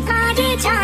পারে যা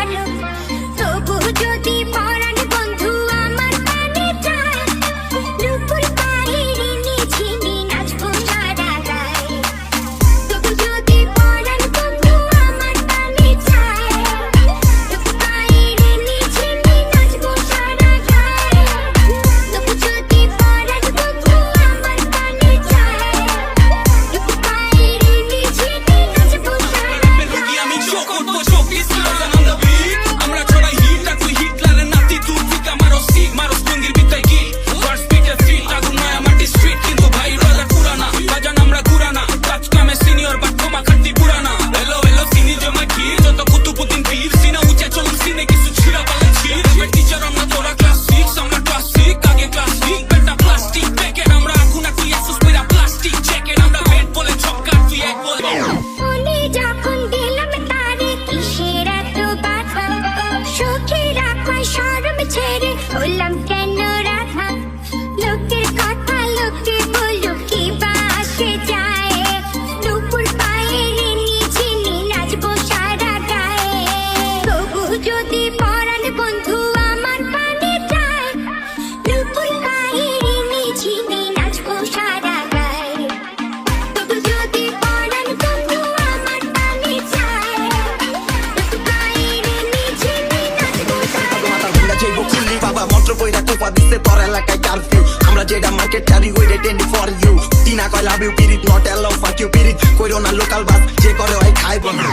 Açalım sineki suç যেটা মার্কেট ক্যারি ওই rate and for you Tina কয় লাভ ইউ পিরিত নট অ্যালাউ ফাক ইউ পিরিত কইরো না লোকাল বাস যে করে ওই খাইব না